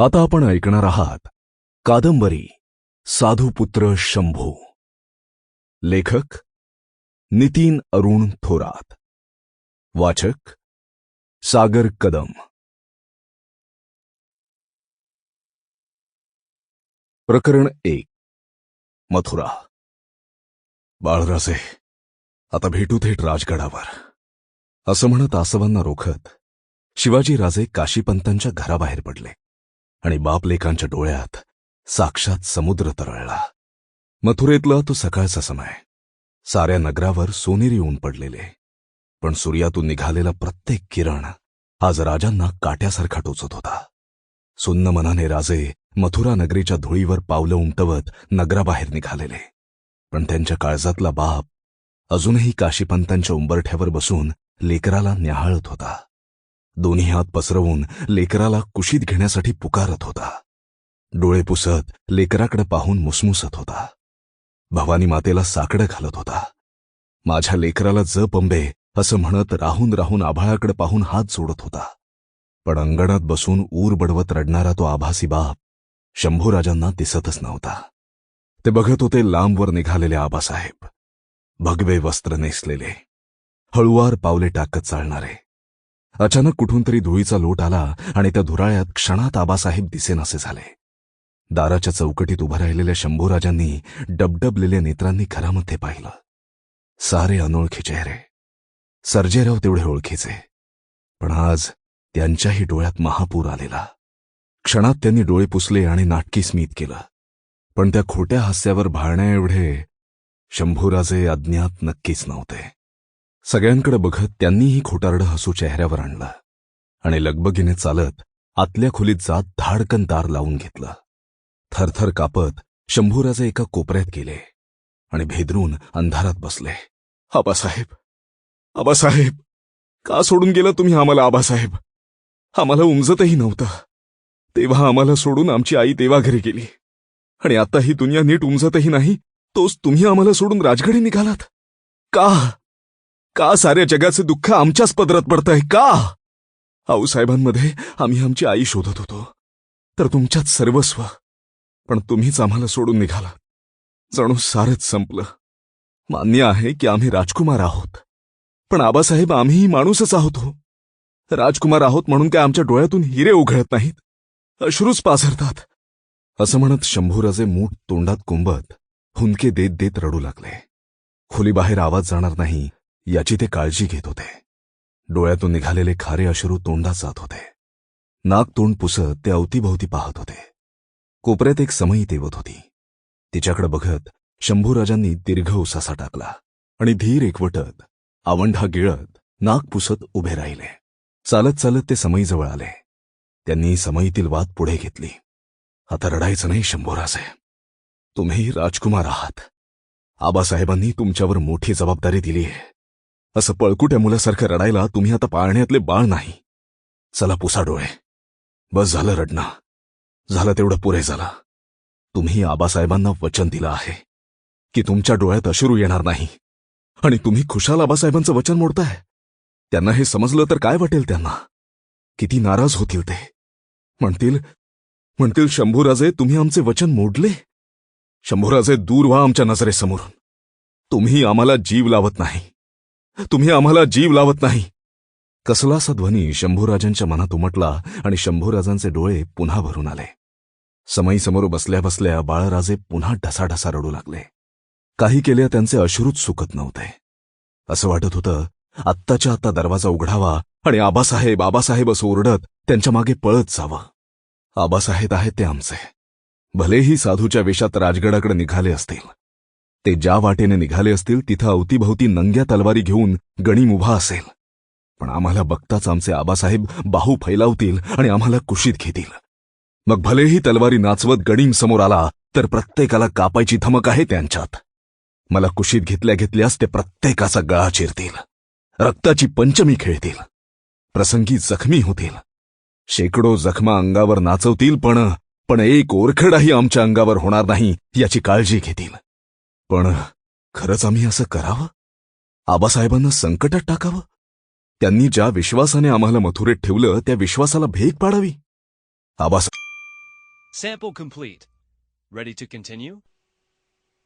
आता आपण ऐकणार आहात कादंबरी साधुपुत्र शंभू. लेखक नितीन अरुण थोरात. वाचक सागर कदम. प्रकरण एक मथुरा. बाळराजे आता भेटू थेट राजगडावर. असं म्हणत आसवांना रोखत शिवाजी राजे काशीपंतांच्या घराबाहेर पडले. आणि बापलेकांच्या डोळ्यात साक्षात समुद्र तरळला. मथुरेतला तो सकाळचा समय. साऱ्या नगरावर सोनेरी ऊन पडलेले. पण सूर्यातून निघालेला प्रत्येक किरण आज राजांना काट्यासारखा टोचत होता. सुन्न मनाने राजे मथुरा नगरीच्या धुळीवर पावलं उमटवत नगराबाहेर निघालेले. पण त्यांच्या काळजातला बाप अजूनही काशीपंतांच्या उंबरठ्यावर बसून लेकराला न्याहाळत होता. दोन्ही हात पसरवून लेकराला कुशीत घेण्यासाठी पुकारत होता. डोळे पुसत लेकराकडे पाहून मुसमुसत होता. भवानी मातेला साकडं घालत होता. माझ्या लेकराला ज पंबे असं म्हणत राहून राहून आभाळाकडे पाहून हात जोडत होता. पण अंगणात बसून ऊर बडवत रडणारा तो आभासी बाप शंभूराजांना दिसतच नव्हता. ते बघत होते लांबवर निघालेले आबासाहेब. भगवे वस्त्र नेसलेले. हळुवार पावले टाकत चालणारे. अचानक कुठून तरी धुळीचा लोट आला आणि त्या धुराळ्यात क्षणात आबासाहेब दिसेनासे झाले. दाराच्या चौकटीत उभं राहिलेल्या शंभूराजांनी डबडबलेल्या नेत्रांनी घरामध्ये पाहिलं. सारे अनोळखी चेहरे. सर्जेराव तेवढे ओळखीचे. पण आज त्यांच्याही डोळ्यात महापूर आलेला. क्षणात त्यांनी डोळे पुसले आणि नाटकी स्मित केलं. पण त्या खोट्या हास्यावर भाळण्याएवढे शंभूराजे अज्ञात नक्कीच नव्हते. सगळ्यांकडे बघत त्यांनीही खोटारडं हसू चेहऱ्यावर आणलं आणि लगबगीने चालत आतल्या खोलीत जात धाडकन दार लावून घेतलं. थरथर कापत शंभूराजे एका कोपऱ्यात गेले आणि भेदरून अंधारात बसले. आबासाहेब आबासाहेब का सोडून गेला तुम्ही आम्हाला आबासाहेब? आम्हाला उमजतही नव्हतं. तेव्हा आम्हाला सोडून आमची आई तेव्हा घरी गेली. आणि आता ही दुनिया नीट उमजतही नाही तोच तुम्ही आम्हाला सोडून राजगडी निघालात? का? का साऱ्या जगाचे दुःख आमच्याच पदरात पडतंय का? आऊसाहेबांमध्ये आम्ही आमची आई शोधत होतो. तर तुमच्यात सर्वस्व. पण तुम्हीच आम्हाला सोडून निघाला. जणू सारंच संपलं. मान्य आहे की आम्ही राजकुमार आहोत. पण आबासाहेब आम्हीही माणूसच आहोत हो. राजकुमार आहोत म्हणून काय आमच्या डोळ्यातून हिरे उघडत नाहीत? अश्रूच पाझरतात. असं म्हणत शंभूराजे मूठ तोंडात कुंबत हुंदके देत देत रडू लागले. खोलीबाहेर आवाज जाणार नाही. याची ते काळजी घेत होते. डोळ्यातून निघालेले खारे अश्रू तोंडात जात होते. नाक तोंड पुसत ते अवतीभोवती पाहत होते. कोपऱ्यात एक समयी तेवत होती. तिच्याकडे बघत शंभूराजांनी दीर्घ उसासा टाकला आणि धीर एकवटत आवंढा गिळत नाक पुसत उभे राहिले. चालत चालत ते समईजवळ आले. त्यांनी समईतील वाद पुढे घेतली. आता रडायचं नाही शंभूराजे. तुम्ही राजकुमार आहात. आबासाहेबांनी तुमच्यावर मोठी जबाबदारी दिली आहे. असं पळकुट्या मुलासारखं रडायला तुम्ही आता पाळण्यातले बाळ नाही. चला पुसा डोळे. बस झालं रडणं. झालं तेवढं पुरे झालं. तुम्ही आबासाहेबांना वचन दिलं आहे. की तुमच्या डोळ्यात अश्रू येणार नाही. आणि तुम्ही खुशाल आबासाहेबांचं वचन मोडताय. त्यांना हे समजलं तर काय वाटेल त्यांना? किती नाराज होतील ते. म्हणतील म्हणतील शंभूराजे तुम्ही आमचे वचन मोडले? शंभूराजे दूर व्हा आमच्या नजरेसमोरून. तुम्ही आम्हाला जीव लावत नाही. तुम्ही आम्हाला जीव लावत नाही. कसलासा ध्वनी शंभूराजांच्या मनात उमटला आणि शंभूराजांचे डोळे पुन्हा भरून आले. समईसमोर बसल्या बसल्या बाळराजे पुन्हा ढसाढसा रडू लागले. काही केल्या त्यांचे अश्रूच सुकत नव्हते. असं वाटत होतं आत्ताच्या आत्ता दरवाजा उघडावा आणि आबासाहेब आबासाहेब असं ओरडत त्यांच्या मागे पळत जावं. आबासाहेब आहेत ते आमचे. भलेही साधूच्या वेशात राजगडाकडे निघाले असतील ते ज्या वाटेने निघाले असतील तिथं अवतीभवती नंग्या तलवारी घेऊन गणीम उभा असेल. पण आम्हाला बघताच आमचे आबासाहेब बाहू फैलावतील आणि आम्हाला कुशीत घेतील. मग भलेही तलवारी नाचवत गणीम समोर आला तर प्रत्येकाला कापायची धमक आहे त्यांच्यात. मला कुशीत घेतल्या घेतल्यास ते प्रत्येकाचा गळा चिरतील. रक्ताची पंचमी खेळतील. प्रसंगी जखमी होतील. शेकडो जखमा अंगावर नाचवतील पण पण एक ओरखडाही आमच्या अंगावर होणार नाही याची काळजी घेतील. पण खरंच आम्ही असं करावं आबासाहेबांना संकटात टाकावं त्यांनी ज्या विश्वासाने आम्हाला मथुरेत ठेवलं त्या विश्वासाला भेग पाडावी आबासा Sample complete. Ready to continue?